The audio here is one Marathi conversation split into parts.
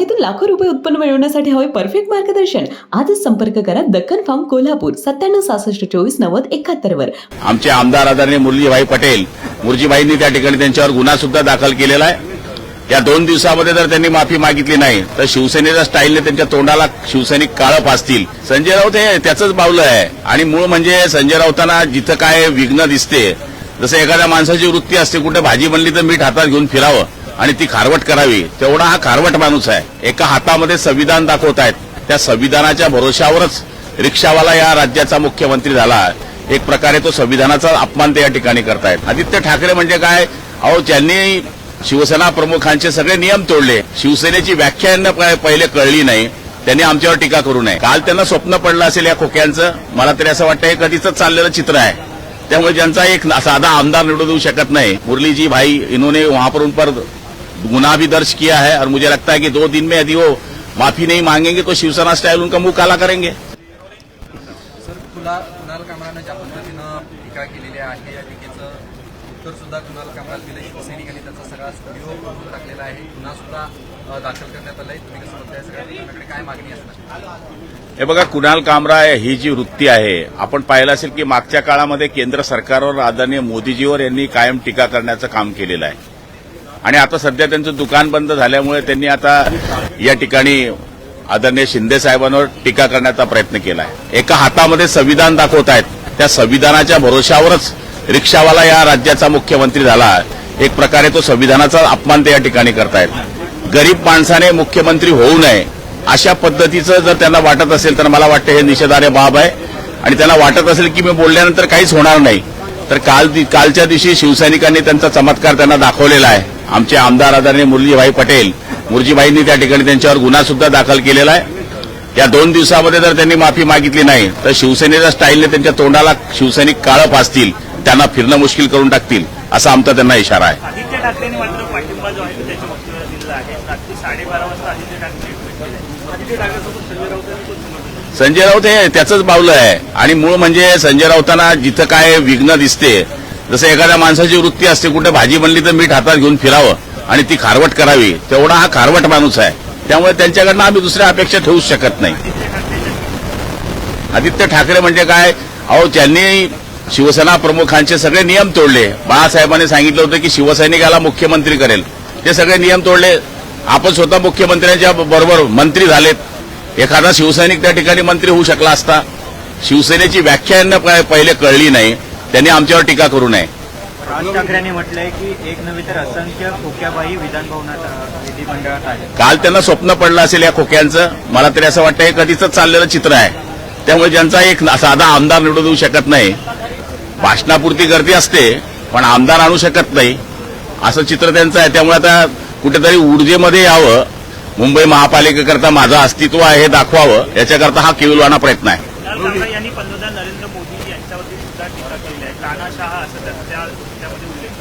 बागेतून लाखो रुपये उत्पन्न मिळवण्यासाठी हवे परफेक्ट मार्गदर्शन. आजच संपर्क करा दक्कन फार्म कोल्हापूर सत्त्याण्णव सहासष्ट चोवीस नव्वद एकाहत्तर वर. आमचे आमदार आदरणीय मुरलीभाई पटेल मुरजीभाईंनी त्या ठिकाणी त्यांच्यावर गुन्हा सुद्धा दाखल केलेला आहे. या दोन दिवसामध्ये जर त्यांनी माफी मागितली नाही तर शिवसेनेच्या स्टाईलने त्यांच्या तोंडाला शिवसैनिक काळं फासतील. संजय राऊत हे त्याचंच बावलं आहे. आणि मूळ म्हणजे संजय राऊतांना जिथं काय विघ्न दिसते जसं एखाद्या माणसाची वृत्ती असते कुठे भाजी बनली तर मीठ हातात घेऊन फिरावं. आणि ती खारवट करावी. तेवढा हा खारवट माणूस आहे. एका हातामध्ये संविधान दाखवत आहेत त्या संविधानाच्या भरोश्यावरच रिक्षावाला या राज्याचा मुख्यमंत्री झाला. एक प्रकारे तो संविधानाचा अपमान ते या ठिकाणी करतायत. आदित्य ठाकरे म्हणजे काय? अहो ज्यांनी शिवसेना प्रमुखांचे सगळे नियम तोडले. शिवसेनेची व्याख्या यांना पहिले कळली नाही. त्यांनी आमच्यावर टीका करू नये. काल त्यांना स्वप्न पडलं असेल या खोक्यांचं. मला तरी असं वाटतं हे कधीच चाललेलं चित्र आहे. त्यामुळे ज्यांचा एक साधा आमदार निवडून देऊ शकत नाही. मुरलीजी भाई इन्होंने वहां पर उन पर गुनाह भी दर्ज किया है और मुझे लगता है कि दो दिन में यदि वो माफी नहीं मांगेंगे तो शिवसेना स्टाइल उनका मुंह काला करेंगे। कुणाल कामरानं ज्या पद्धतीनं टीका केलेली आहे. या टीकेचं उत्तर सुद्धा कुणाल कामराला दिलं शिवसैनिकांनी त्याचा सगळा व्हिडिओ बनवून टाकलेला आहे. गुन्हा सुद्धा दाखल करण्यात आलाय. तुम्ही कसं सगळ्या प्रकरणाकडे काय मागणी असणार? हे बघा कुणाल कामरा ही जी वृत्ती आहे आपण पाहिलं असेल की मागच्या काळामध्ये केंद्र सरकारवर आदरणीय मोदीजीवर यांनी कायम टीका करण्याचं काम केलेलं आहे. आणि आता सध्या त्यांचं दुकान बंद झाल्यामुळे त्यांनी आता या ठिकाणी आदरणीय शिंदे साहेबांवर टीका करण्याचा प्रयत्न केला आहे एका हातामध्ये संविधान दाखवत आहेत. त्या संविधानाच्या भरोशावरच रिक्षावाला या राज्याचा मुख्यमंत्री झाला. एक प्रकारे तो संविधानाचा अपमान ते या ठिकाणी करतायत. गरीब माणसाने मुख्यमंत्री होऊ नये अशा पद्धतीचं जर त्यांना वाटत असेल तर मला वाटतं हे निषेधार्ह बाब आहे. आणि त्यांना वाटत असेल की मी बोलल्यानंतर काहीच होणार नाही. तर काल कालच्या दिवशी शिवसैनिकांनी त्यांचा चमत्कार त्यांना दाखवलेला आहे. आमचे आमदार आदरणीय मुरलीभाई पटेल मुरजीभाईंनी त्या ठिकाणी त्यांच्यावर गुन्हा सुद्धा दाखल केलेला आहे. या दोन दिवसामध्ये जर त्यांनी माफी मागितली नाही तर शिवसेनेच्या स्टाईलने त्यांच्या तोंडाला शिवसैनिक काळं फासतील त्यांना फिरणं मुश्किल करून टाकतील असा आमचा त्यांना इशारा आहे. आदित्य ठाकरेंनी मात्र पाठिंबा जो आहे त्याच्या वक्तव्याला दिलेला आहे. रात्री साडेबारा वाजता आदित्य ठाकरे आदित्य ठाकरेसोबत संजय राऊत यांनी संजय राऊत हे त्याचंच बावलं आहे. आणि मूळ म्हणजे संजय राऊतांना जिथं काय विघ्न दिसते जसं एखाद्या माणसाची वृत्ती असते कुठे भाजी बनली तर मीठ हातात घेऊन फिरावं आणि ती खारवट करावी तेवढा हा खारवट माणूस आहे. त्यामुळे त्यांच्याकडनं आम्ही दुसऱ्या अपेक्षा ठेवूच शकत नाही. आदित्य ठाकरे म्हणजे काय? अहो त्यांनी शिवसेना प्रमुखांचे सगळे नियम तोडले. बाळासाहेबांनी सांगितलं होतं की शिवसैनिकाला मुख्यमंत्री करेल. ते सगळे नियम तोडले. आपण स्वतः मुख्यमंत्र्यांच्या बरोबर मंत्री झालेत. एखादा शिवसैनिक त्या ठिकाणी मंत्री होऊ शकला असता. शिवसेनेची व्याख्या यांना पहिले कळली नाही. त्यांनी आमच्यावर टीका करू नये. राज ठाकरेंनी म्हटलंय की एक नव्हे तर असंख्य खोक्याबाई विधानभवनात विधिमंडळात आहेत. काल त्यांना स्वप्न पडलं असेल या खोक्यांचं. मला तरी असं वाटतं हे कधीच चाललेलं चित्र आहे. त्यामुळे ज्यांचा एक साधा आमदार निवडून देऊ शकत नाही. भाषणापुरती गर्दी असते पण आमदार आणू शकत नाही. असं चित्र त्यांचं आहे. त्यामुळे आता कुठेतरी ऊर्जेमध्ये यावं. मुंबई महापालिकेकरता माझं अस्तित्व आहे हे दाखवावं याच्याकरता हा केविलवाना प्रयत्न आहे.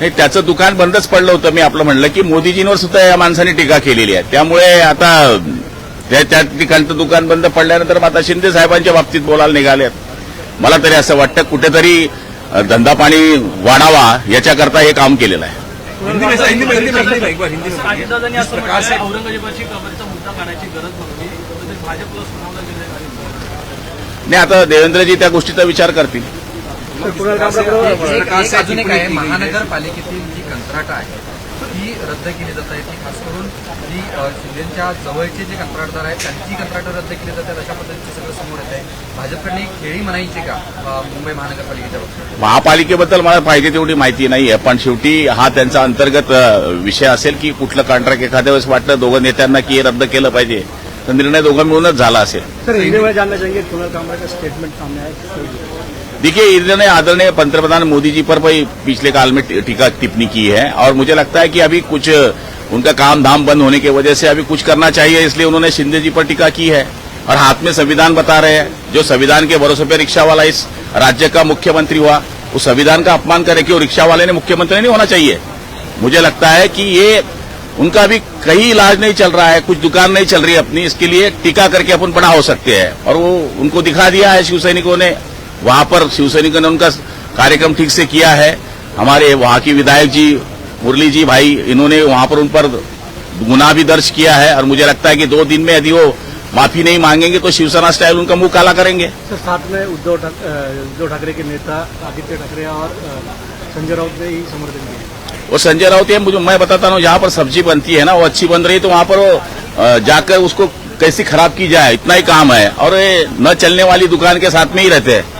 नाही त्याचं दुकान बंदच पडलं होतं मी आपलं म्हणलं की मोदीजींवर सुद्धा या माणसाने टीका केलेली आहे. त्यामुळे आता त्या त्या ठिकाणचं दुकान बंद पडल्यानंतर आता शिंदे साहेबांच्या बाबतीत बोलायला निघालेत. मला तरी असं वाटतं कुठेतरी धंदा पाणी वाढावा याच्याकरता हे काम केलेलं आहे. हिंदी में हिंदी में हिंदी में हिंदी में एक बार हिंदी में अजितदादांनी असं म्हटलंय, औरंगजेबाची कबरचा मुद्दा काढायची गरज नव्हती भाजपला सुनावलं गेलं नाही आता देवेंद्रजी त्या गोष्टीचा विचार करतील. अजून एक आहे महानगरपालिकेतील जी कंत्राट आहे ती रद्द केली जात आहे. ती खास करून जी शिंदेच्या जवळचे जे कंत्राटदार आहेत त्यांची कंत्राट रद्द केली जातात अशा पद्धतीचं सगळं समोर येत आहे. भाजपकडे खेळी म्हणायची का मुंबई महानगरपालिकेच्या बाबतीत? महापालिकेबद्दल मला पाहिजे तेवढी माहिती नाही आहे पण शेवटी हा त्यांचा अंतर्गत विषय असेल की कुठलं कॉन्ट्रॅक्ट एखाद्या वेळेस वाटलं दोघं नेत्यांना की हे रद्द केलं पाहिजे तर निर्णय दोघं मिळूनच झाला असेल. सर जानना चाहेंगे कुणाल कामरा का स्टेटमेंट सामने आया देखिए इन्होंने आदरणीय पंतप्रधान मोदी जी पर भी पिछले काल में टीका टिप्पणी की है और मुझे लगता है कि अभी कुछ उनका काम धाम बंद होने की वजह से अभी कुछ करना चाहिए, इसलिए उन्होंने शिंदे जी पर टीका की है और हाथ में संविधान बता रहे हैं। जो संविधान के भरोसे पर रिक्शा वाला इस राज्य का मुख्यमंत्री हुआ, उस संविधान का अपमान करे कि वो रिक्शा वाले ने मुख्यमंत्री नहीं होना चाहिए। मुझे लगता है कि ये उनका अभी कहीं इलाज नहीं चल रहा है, कुछ दुकान नहीं चल रही है अपनी, इसके लिए टीका करके अपन बड़ा हो सकते हैं। और वो उनको दिखा दिया है शिव सैनिकों ने वहाँ पर शिव सैनिकों ने उनका कार्यक्रम ठीक से किया है। हमारे वहाँ की विधायक जी मुरली जी भाई इन्होंने वहाँ पर उन पर गुनाह भी दर्ज किया है और मुझे लगता है कि दो दिन में यदि वो माफ़ी नहीं मांगेंगे तो शिवसेना स्टाइल उनका मुँह काला करेंगे। सर साथ में उद्धव उद्धव ठाकरे के नेता आदित्य ठाकरे और संजय राउत ने ही समर्थन किया। वो संजय राउत है मुझे मैं बताता हूँ जहाँ पर सब्ज़ी बनती है ना वो अच्छी बन रही है तो वहाँ पर वो जाकर उसको कैसी खराब की जाए इतना ही काम है। और ये न चलने वाली दुकान के साथ में ही रहते हैं।